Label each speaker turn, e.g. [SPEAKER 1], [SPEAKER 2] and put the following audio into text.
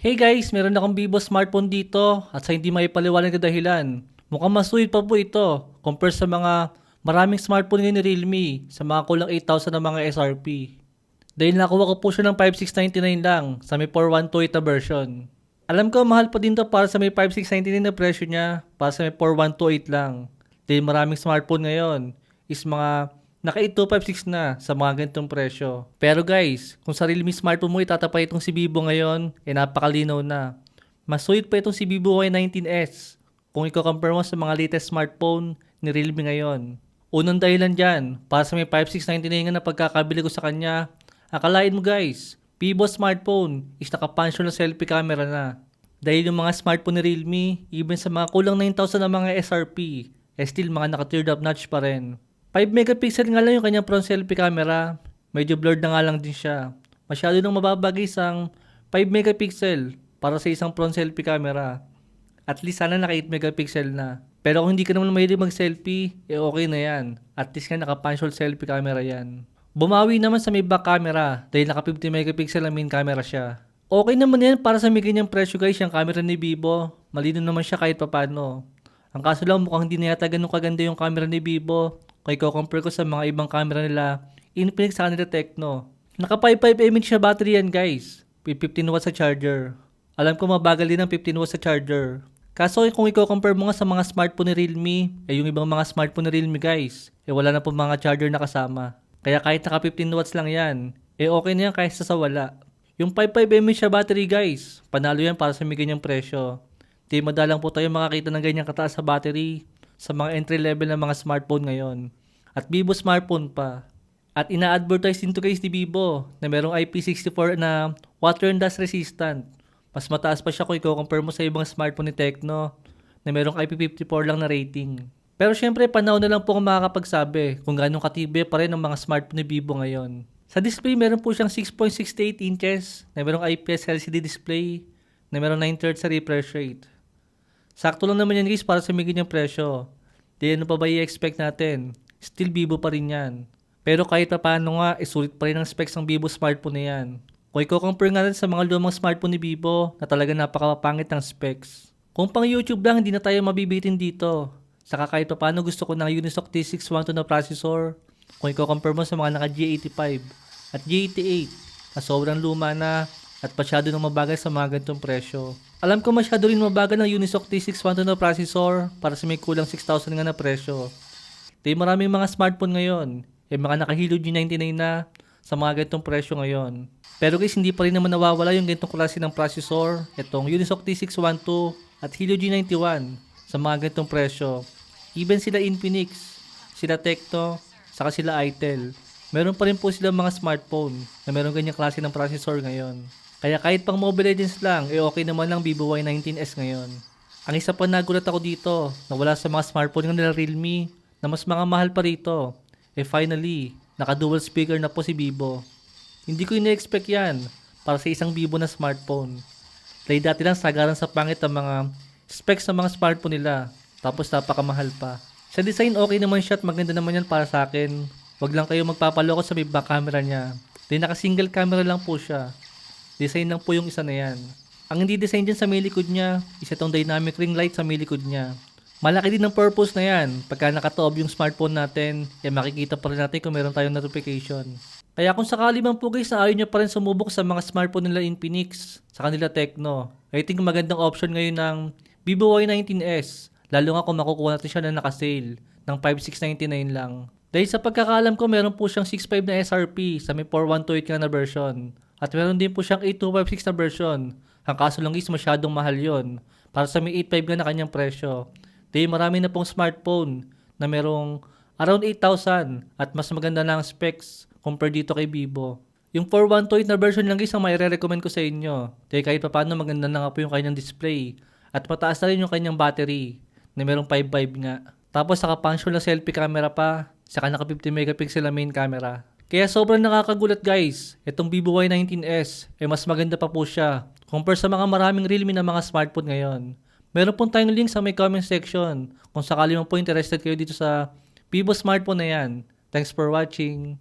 [SPEAKER 1] Hey guys, meron akong Vivo smartphone dito at sa hindi maipaliwanag na dahilan. Mukhang masulit pa po ito compare sa mga maraming smartphone ngayon ni Realme sa mga kulang 8,000 na mga SRP. Dahil nakuha ko po siya ng 5699 lang sa may 4128 na version. Alam ko mahal pa din to para sa may 5699 na presyo niya para sa may 4128 lang. Dahil maraming smartphone ngayon is mga naka 8256 na sa mga ganitong presyo. Pero guys, kung sa Realme smartphone mo itatapay itong si Vivo ngayon, eh napakalinaw na. Mas sulit pa itong si Vivo Y19s kung i-compare mo sa mga latest smartphone ni Realme ngayon. Unang dahilan dyan, para sa may 5699 nga na pagkakabili ko sa kanya, akalain mo guys, Vivo smartphone is naka-punch na selfie camera na. Dahil yung mga smartphone ni Realme, even sa mga kulang 9,000 na mga SRP, eh still mga naka-teardrop notch pa rin. 5 megapixel nga lang yung kanyang front selfie camera. Medyo blurred na nga lang din siya. Masyado nang mababagay isang 5 megapixel para sa isang front selfie camera. At least sana naka 8 megapixel na. Pero kung hindi ka naman mahilig mag-selfie, eh okay na yan. At least nga naka-punch hole selfie camera yan. Bumawi naman sa may back camera dahil naka 50 megapixel ang main camera siya. Okay naman yan para sa may ganyang presyo guys yung camera ni Vivo. Malino naman siya kahit papano. Ang kaso lang mukhang hindi na yata ganun kaganda yung camera ni Vivo. Kaya ko-compare ko sa mga ibang camera nila, Infinix sa kanila Tecno. Naka 55 mAh siya battery yan guys. With 15 watts sa charger. Alam ko mabagal din ang 15 watts sa charger. Kaso kung i-compare mo nga sa mga smartphone ni Realme, eh yung ibang mga smartphone ni Realme guys, eh wala na po mga charger na kasama. Kaya kahit naka 15 watts lang yan, eh okay na yan kahit sa wala. Yung 55 mAh siya battery guys, panalo yan para sa may ganyang presyo. Di madalang po tayo makakita ng ganyang kataas sa battery sa mga entry level ng mga smartphone ngayon. At Vivo smartphone pa. At ina-advertise din to guys ni Vivo na merong IP64 na water and dust resistant. Mas mataas pa siya kung i-compare mo sa ibang smartphone ni Tecno na merong IP54 lang na rating. Pero syempre, panahon na lang po kung makakapagsabi kung gano'ng katibay pa rin ang mga smartphone ni Vivo ngayon. Sa display, meron po siyang 6.68 inches na merong IPS LCD display na merong 9 Hz sa refresh rate. Sakto lang naman yan guys para sa may ganyang presyo. Di ano pa ba i-expect natin? Still Vivo pa rin yan. Pero kahit pa paano nga, isulit pa rin ang specs ng Vivo smartphone na yan. Kung i-compare nga sa mga lumang smartphone ni Vivo na talaga napakapangit ng specs. Kung pang YouTube lang, hindi na tayo mabibitin dito. Saka kahit pa paano gusto ko ng Unisoc T612 na processor. Kung i-compare mo sa mga naka G85 at G88 na sobrang luma na at masyado nang mabagal sa mga ganitong presyo. Alam ko masyado rin mabagal ng Unisoc T612 na processor para sa may kulang 6,000 nga na presyo. Di maraming mga smartphone ngayon. Eh mga naka Helio G99 na sa mga ganitong presyo ngayon. Pero guys, hindi pa rin naman nawawala yung ganitong klase ng processor. Itong Unisoc T612 at Helio G91 sa mga ganitong presyo. Even sila Infinix, sila Tecno, saka sila Itel. Meron pa rin po sila mga smartphone na meron ganyang klase ng processor ngayon. Kaya kahit pang Mobile Legends lang, eh okay naman lang Vivo Y19s ngayon. Ang isa pa nagulat ako dito, na wala sa mga smartphone ng nila Realme, na mas mga mahal pa rito. Eh finally, naka-dual speaker na po si Vivo. Hindi ko ina-expect yan para sa isang Vivo na smartphone. Dahil dati lang sagaran sa pangit ang mga specs ng mga smartphone nila, tapos napakamahal pa. Sa design okay naman siya at maganda naman yan para sa akin. Wag lang kayo magpapaloko sa may back camera niya. Dahil naka single camera lang po siya. Design lang po yung isa na yan. Ang hindi design dyan sa may likod niya, isa tong dynamic ring light sa may likod niya. Malaki din ang purpose na yan. Pagka nakatoob yung smartphone natin, eh makikita pa rin natin kung meron tayong notification. Kaya kung sakali man po guys ayaw nyo pa rin sumubok sa mga smartphone nila Infinix, sa kanila Tecno, I think magandang option ngayon ng Vivo Y19s. Lalo nga kung makukuha natin siya na naka-sale ng 5699 lang. Dahil sa pagkakaalam ko, meron po siyang 6.5 na SRP sa may 4128 nga na version. At meron din po siyang 8256 na version. Ang kaso lang is masyadong mahal yon para sa may 85 nga na kanyang presyo. Dahil marami na pong smartphone na merong around 8,000 at mas maganda na ang specs compared dito kay Vivo. Yung 4128 na version lang guys ang may recommend ko sa inyo. Dahil kahit paano maganda na nga po yung kanyang display. At mataas na rin yung kanyang battery na merong 5.5 nga. Tapos naka-puncture na selfie camera pa. Saka naka 50 megapixel na main camera. Kaya sobrang nakakagulat guys. Itong Vivo Y19s, eh mas maganda pa po siya compare sa mga maraming Realme na mga smartphone ngayon. Meron po tayong link sa may comment section kung sakali mo po interested kayo dito sa Vivo smartphone na yan. Thanks for watching.